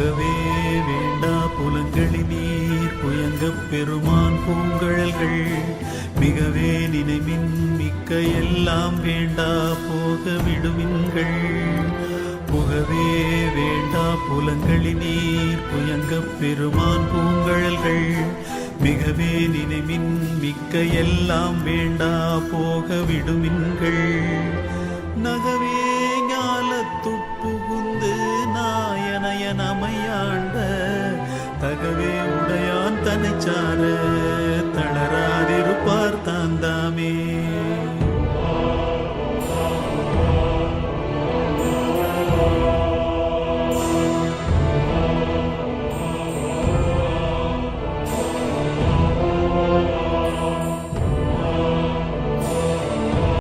புகவே வேண்டா புலங்களி நீர் புயங்க பெருமான் பூங்கழல்கள். மிகவே நினைவின் மிக்க எல்லாம் வேண்டா போக விடுமின்கள். புகவே வேண்டா புலங்களி நீர் புயங்க பெருமான் பூங்கழல்கள். மிகவே நினைவின் மிக்க எல்லாம் வேண்டா போக விடுமின்கள். நகவே ஞாலத்துட்டு நாயனையன் அமையாண்ட தகவே உடையான் தனிச்சார தளராதிருப்பார் தாந்தாமே.